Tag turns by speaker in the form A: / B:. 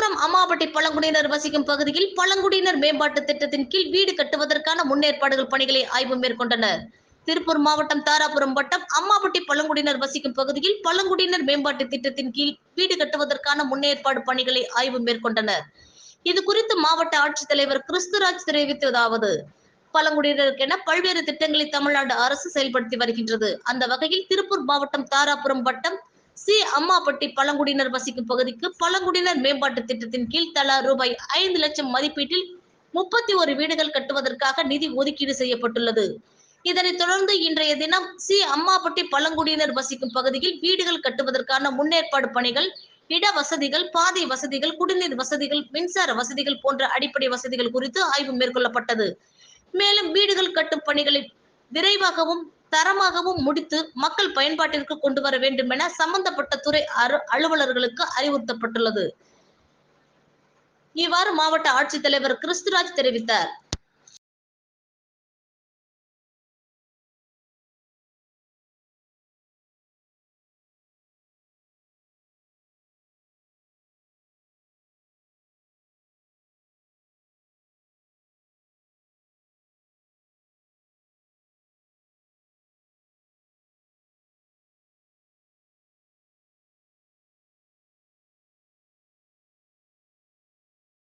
A: விழுப்புரம் அம்மாபட்டி பழங்குடியினர் வசிக்கும் பகுதியில் பழங்குடியினர் மேம்பாட்டு திட்டத்தின் கீழ் வீடு கட்டுவதற்கான முன்னேற்பாடுகள் பணிகளை ஆய்வு மேற்கொண்டனர். திருப்பூர் மாவட்டம் தாராபுரம் வட்டம் அம்மாபட்டி பழங்குடியினர் வசிக்கும் பகுதியில் பழங்குடியினர் மேம்பாட்டு திட்டத்தின் கீழ் வீடு கட்டுவதற்கான முன்னேற்பாடு பணிகளை ஆய்வு மேற்கொண்டனர். இது குறித்து மாவட்ட ஆட்சித்தலைவர் கிறிஸ்துராஜ் தெரிவித்ததாவது பழங்குடியினருக்கென பல்வேறு திட்டங்களை தமிழ்நாடு அரசு செயல்படுத்தி வருகின்றது. அந்த வகையில் திருப்பூர் மாவட்டம் தாராபுரம் வட்டம் சி அம்மாப்பட்டி பழங்குடியினர் வசிக்கும் பகுதிக்கு பழங்குடியினர் மேம்பாட்டு திட்டத்தின் கீழ் தலா ரூபாய் ஐந்து லட்சம் மதிப்பீட்டில் முப்பத்தி ஒரு வீடுகள் கட்டுவதற்காக நிதி ஒதுக்கீடு செய்யப்பட்டுள்ளது. இதனைத் தொடர்ந்து இன்றைய தினம் சி அம்மாப்பட்டி பழங்குடியினர் வசிக்கும் பகுதியில் வீடுகள் கட்டுவதற்கான முன்னேற்பாடு பணிகள் இட வசதிகள் பாதை வசதிகள் குடிநீர் வசதிகள் மின்சார வசதிகள் போன்ற அடிப்படை வசதிகள் குறித்து ஆய்வு மேற்கொள்ளப்பட்டது. மேலும் வீடுகள் கட்டும் பணிகளை விரைவாகவும் தரமாகவும் முடித்து மக்கள் பயன்பாட்டிற்கு கொண்டு வர வேண்டும் என சம்பந்தப்பட்ட துறை அலுவலர்களுக்கு அறிவுறுத்தப்பட்டுள்ளது. இவ்வாறு மாவட்ட ஆட்சித்தலைவர் கிறிஸ்துராஜ் தெரிவித்தார்.